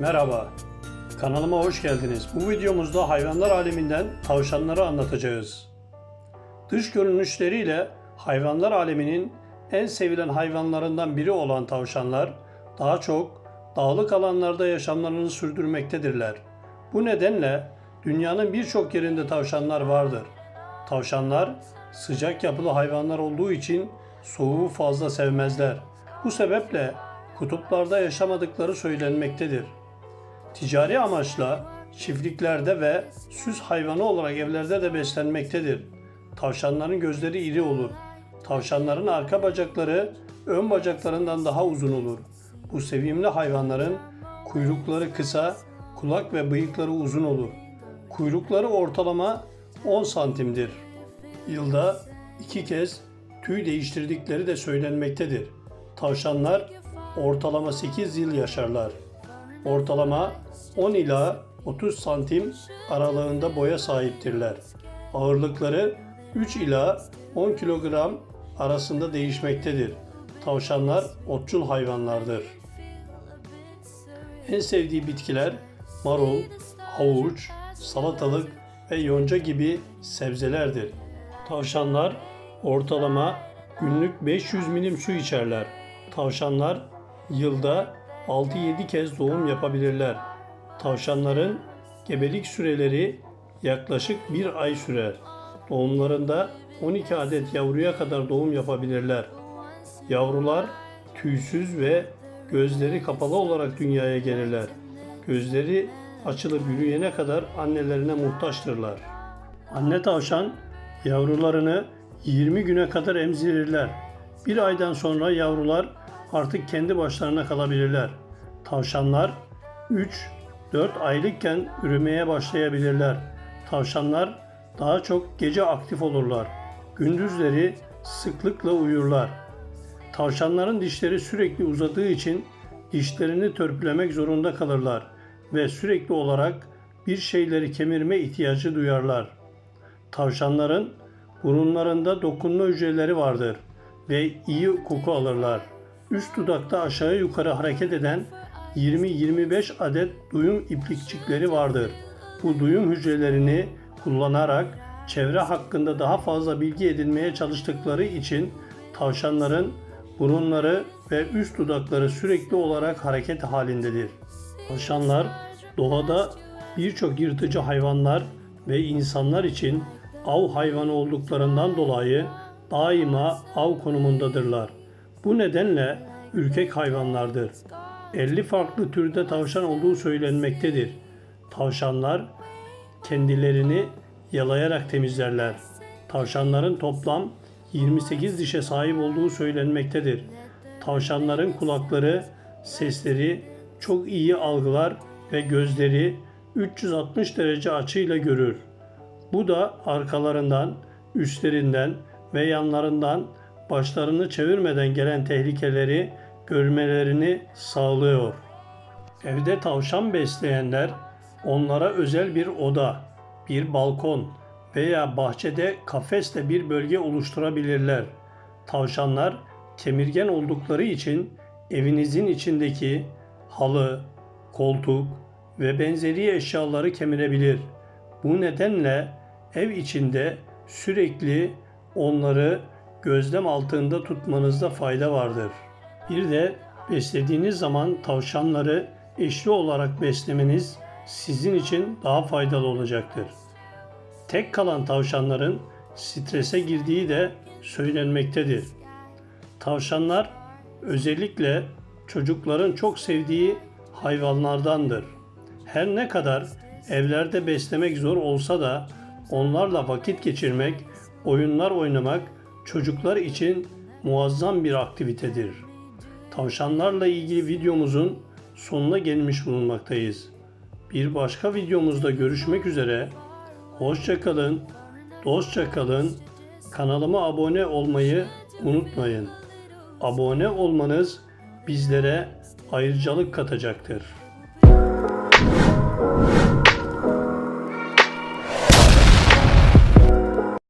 Merhaba, kanalıma hoş geldiniz. Bu videomuzda hayvanlar aleminden tavşanları anlatacağız. Dış görünüşleriyle hayvanlar aleminin en sevilen hayvanlarından biri olan tavşanlar daha çok dağlık alanlarda yaşamlarını sürdürmektedirler. Bu nedenle dünyanın birçok yerinde tavşanlar vardır. Tavşanlar sıcak yapılı hayvanlar olduğu için soğuğu fazla sevmezler. Bu sebeple kutuplarda yaşamadıkları söylenmektedir. Ticari amaçla çiftliklerde ve süs hayvanı olarak evlerde de beslenmektedir. Tavşanların gözleri iri olur. Tavşanların arka bacakları ön bacaklarından daha uzun olur. Bu sevimli hayvanların kuyrukları kısa, kulak ve bıyıkları uzun olur. Kuyrukları ortalama 10 santimdir. Yılda iki kez tüy değiştirdikleri de söylenmektedir. Tavşanlar ortalama 8 yıl yaşarlar. Ortalama 10 ila 30 santim aralığında boya sahiptirler. Ağırlıkları 3 ila 10 kilogram arasında değişmektedir. Tavşanlar otçul hayvanlardır. En sevdiği bitkiler marul, havuç, salatalık ve yonca gibi sebzelerdir. Tavşanlar ortalama günlük 500 milim su içerler. Tavşanlar yılda 6-7 kez doğum yapabilirler. Tavşanların gebelik süreleri yaklaşık bir ay sürer. Doğumlarında 12 adet yavruya kadar doğum yapabilirler. Yavrular tüysüz ve gözleri kapalı olarak dünyaya gelirler. Gözleri açılıp yürüyene kadar annelerine muhtaçtırlar. Anne tavşan yavrularını 20 güne kadar emzirirler. Bir aydan sonra yavrular artık kendi başlarına kalabilirler. Tavşanlar 3-4 aylıkken üremeye başlayabilirler. Tavşanlar daha çok gece aktif olurlar. Gündüzleri sıklıkla uyurlar. Tavşanların dişleri sürekli uzadığı için dişlerini törpülemek zorunda kalırlar ve sürekli olarak bir şeyleri kemirme ihtiyacı duyarlar. Tavşanların burunlarında dokunma hücreleri vardır ve iyi koku alırlar. Üst dudakta aşağı yukarı hareket eden 20-25 adet duyum iplikçikleri vardır. Bu duyum hücrelerini kullanarak çevre hakkında daha fazla bilgi edinmeye çalıştıkları için tavşanların burunları ve üst dudakları sürekli olarak hareket halindedir. Tavşanlar doğada birçok yırtıcı hayvanlar ve insanlar için av hayvanı olduklarından dolayı daima av konumundadırlar. Bu nedenle ürkek hayvanlardır. 50 farklı türde tavşan olduğu söylenmektedir. Tavşanlar kendilerini yalayarak temizlerler. Tavşanların toplam 28 dişe sahip olduğu söylenmektedir. Tavşanların kulakları sesleri çok iyi algılar ve gözleri 360 derece açıyla görür. Bu da arkalarından, üstlerinden ve yanlarından başlarını çevirmeden gelen tehlikeleri görmelerini sağlıyor. Evde tavşan besleyenler onlara özel bir oda, bir balkon veya bahçede kafesle bir bölge oluşturabilirler. Tavşanlar kemirgen oldukları için evinizin içindeki halı, koltuk ve benzeri eşyaları kemirebilir. Bu nedenle ev içinde sürekli onları gözlem altında tutmanızda fayda vardır. Bir de beslediğiniz zaman tavşanları eşli olarak beslemeniz sizin için daha faydalı olacaktır. Tek kalan tavşanların strese girdiği de söylenmektedir. Tavşanlar özellikle çocukların çok sevdiği hayvanlardandır. Her ne kadar evlerde beslemek zor olsa da onlarla vakit geçirmek, oyunlar oynamak çocuklar için muazzam bir aktivitedir. Tavşanlarla ilgili videomuzun sonuna gelmiş bulunmaktayız. Bir başka videomuzda görüşmek üzere. Hoşça kalın, dostça kalın. Kanalıma abone olmayı unutmayın. Abone olmanız bizlere ayrıcalık katacaktır.